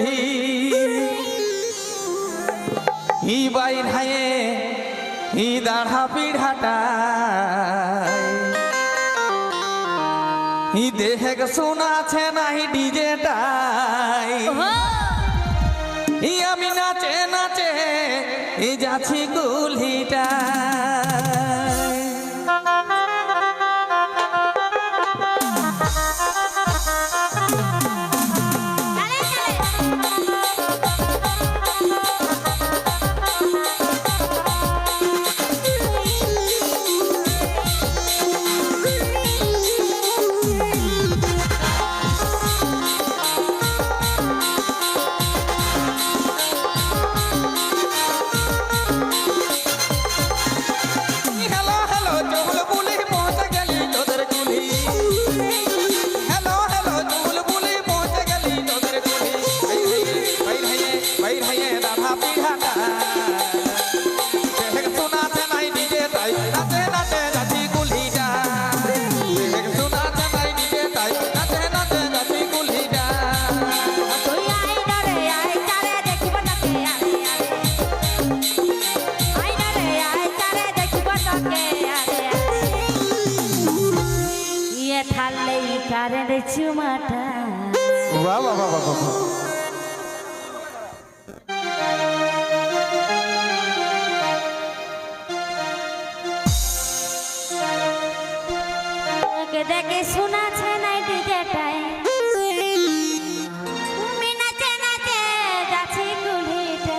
বলি E by হায়ে ই দাঁড়া পিড়াটা ই দেহে শোনাছে নাহি ডিজেটাই ই আমি নাচে নাচে, ই যাচ্ছি গুলিটা চুমাটা বাহ বাহ বাহ বাহ কুলিটা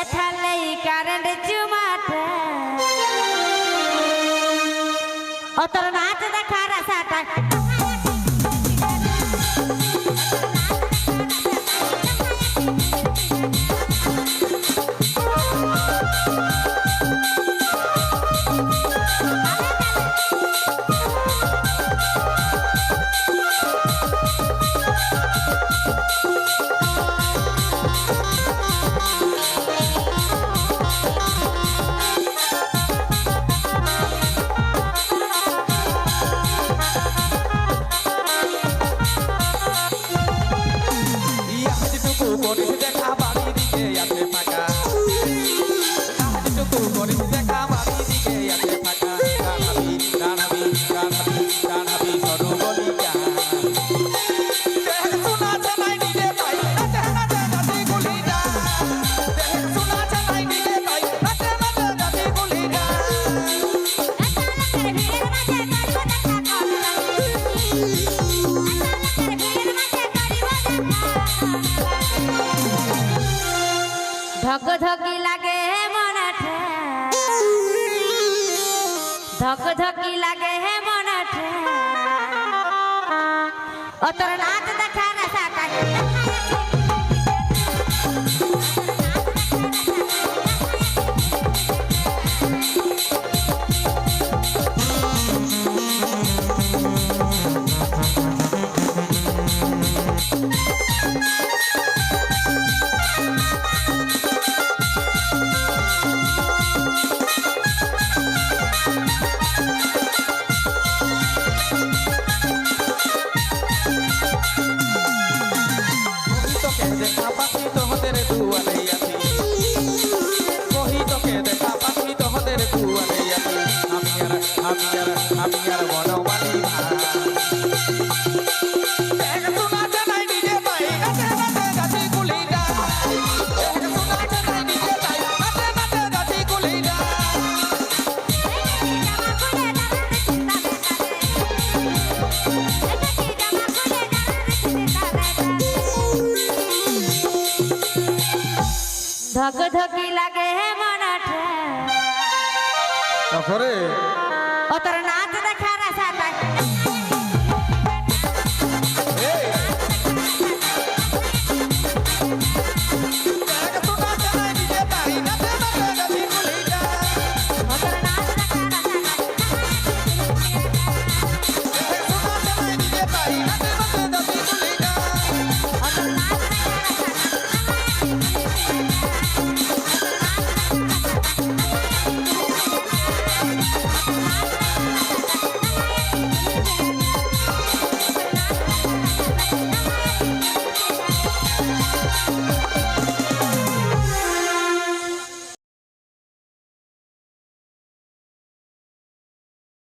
এঠালেই কারেন্ট চুমাটা ও তোর নাচ দেখার আশাটা। ধকি লাগে হে মনাঠে ধক ধকি লাগে হে মনাঠে অতর নাচ দেখা রাখা কাটি আমি আর বনবাসী ধক ধকি লাগে হে মনটা। ও তোর নাচ দেখার আছে